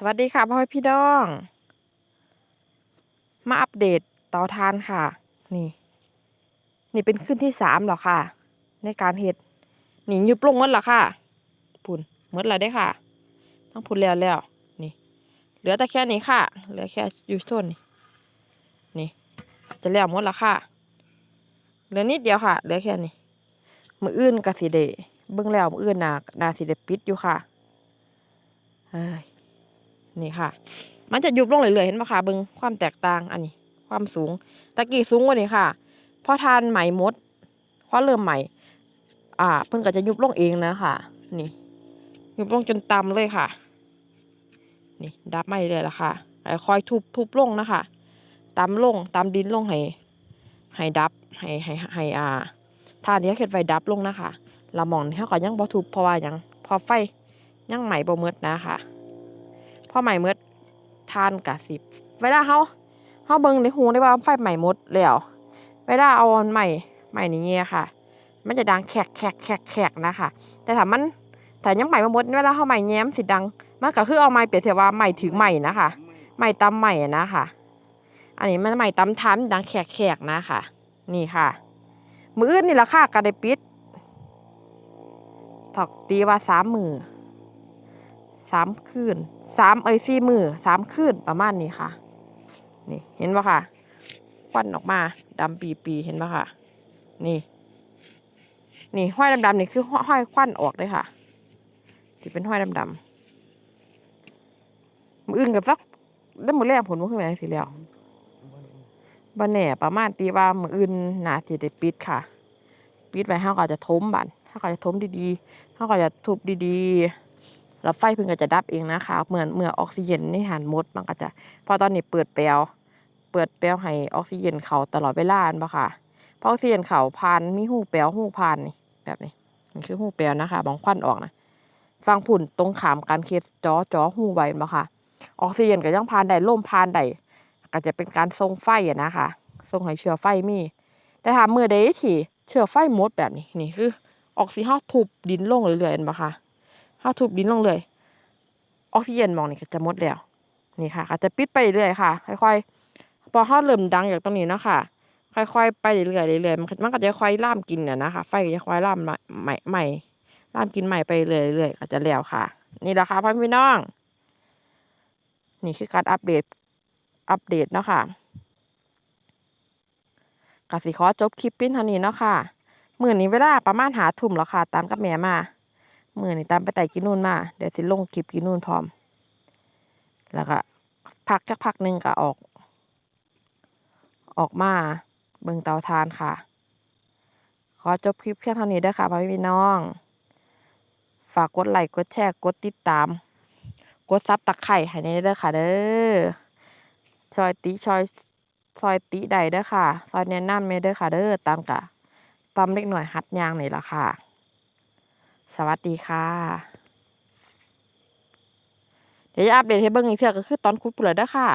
สวัสดีค่ะพ่อพี่น้อง มาอัปเดตเตาทานค่ะ นี่ นี่เป็นขึ้นที่สามแล้วค่ะ ในการเห็ดหนียุบลงหมดแล้วค่ะพุ่นหมดแล้วได้ค่ะต้องพุ่นแล้วแล้วนี่ เหลือแต่แค่นี้ค่ะ เหลือแค่อยู่ส่วนนี้นี่จะแล้วหมดแล้วค่ะ เหลือนิดเดียวค่ะ เหลือแค่นี้มืออื่นกับสีเดเบิ่งแล้วมืออื่นน่ะนาสีเดปิดอยู่ค่ะเอ้ย นี่ค่ะ มันจะยุบลงเรื่อยๆเห็นปะคะเบิงความแตกต่างอันนี้ ความสูงตะกี้สูงกว่านี้ค่ะพอทานไหมมดพอเริ่มใหม่ อ่า เพิ่นก็จะยุบลงเองนะค่ะ นี่ยุบลงจนต่ำเลยค่ะ นี่ดับไม่เลยละค่ะคอยทุบทุบลงนะคะตำลงตำดินลงให้ให้ดับให้ให้ให้อ่าทานี้เข็ดไฟดับลงนะคะละหมองนี่เขาก็ยังบ่ทุบเพราะว่ายังพอไฟยังไหมบ่หมดนะคะ พ่อใหม่เมื่อทานกะสิบเวลาเฮาเฮาเบิ่งในหูได้ว่าไฟใหม่หมดแล้วเวลาเอาอันใหม่ใหม่นี่เงี้ยค่ะ มันจะดังแขกแขกแขกแขกนะคะ แต่ถ้ามันแต่ยังใหม่บ่หมดเวลาเฮาใหม่แย้มสิดัง มันก็คือเอาไม้เปรียบเทียบว่าใหม่ถึงใหม่นะคะใหม่ตำใหม่นะคะอันนี้มันใหม่ตำทานดังแขกแขกนะคะนี่ค่ะ มืออื่นนี่ละค่ะก็ไดปิดถอกตีว่าสามมือ สามคืนสามเอ้ยสี่มือสามคืนประมาณนี้ค่ะ นี่เห็นปะค่ะควันออกมาดำปีปีเห็นปะค่ะ นี่ นี่ห้อยดำๆนี่คือห้อยควันออกเลยค่ะ ที่เป็นห้อยดำๆมืออื่นกับสักได้หมดแรงผลว่าคือไงสิแล้วบันแหน่ประมาณตีว่ามืออื่นหนาจะได้ปิดค่ะ ปิดไว้ห้าก็จะทมบันห้าก็จะทมดีๆห้าก็จะทุบดีๆ แล้วไฟเพิ่งก็จะดับเองนะคะ เหมือนเมื่อออกซิเจนในหันหมดมันก็จะพอตอนนี้เปิดแปลวเปิดแปลวให้ออกซิเจนเขาตลอดเวลาอันปะค่ะพอออกซิเจนเขาผ่านมีหูแปลวหูผ่านนี่แบบนี้นี่คือหูแปลวนะคะบางควันออกนะฟังผุ่นตรงขามการเคสจอจอหูไว้ปะค่ะ ออกซิเจนก็ยังผ่านได้ลมผ่านได้ก็จะเป็นการทรงไฟอะนะคะทรงให้เชื้อไฟมี แต่ถ้าเมื่อใดที่เชื้อไฟหมดแบบนี้นี่คือ ออกซิเฮาทุบดินลงเรื่อยๆเห็นปะ ถ้าทุบดินลงเลย ออกซิเจนมองนี่ก็จะหมดแล้ว นี่ค่ะก็จะปิดไปเรื่อยๆค่ะ ค่อยๆ พอเขาเริ่มดังจากตรงนี้เนาะค่ะ ค่อยๆ ไปเรื่อยๆเรื่อยๆมันก็จะค่อยล่ามกินน่ะนะคะ ไฟก็จะค่อยล่ามใหม่ใหม่ล่ามกินใหม่ไปเรื่อยๆก็จะแล้วค่ะ นี่แหละค่ะพ่อพี่น้อง นี่คือการอัปเดต อัปเดตเนาะค่ะกสิขอจบคลิปเพียงเท่านี้เนาะค่ะ มื่อนี้เวลาประมาณหาทุ่มแล้วค่ะ ตามกับแม่มา มื่อนี่ตามไปไต่กินนู่นมา เดี๋ยวสิลงคลิปกินนู่นพร้อม แล้วก็พักจักพักหนึ่งก็ออก ออกมาเบิ่งเตาทานค่ะ ขอจบคลิปเพียงเท่านี้เด้ค่ะพ่อพี่น้อง ฝากกดไลค์กดแชร์กดติดตาม กดซับตะไคร่ให้ในเด้อค่ะ เด้อซอยติซอยซอยติใดเด้อค่ะ ซอยแนะนำเมเด้อค่ะเด้อตามกะตามเล็กหน่อยหัดยางนี่ล่ะค่ะ สวัสดีค่ะ เดี๋ยวจะอัปเดตให้เบิ่งอีกเทื่อก็คือตอนคุดปุ๋ยเด้อค่ะ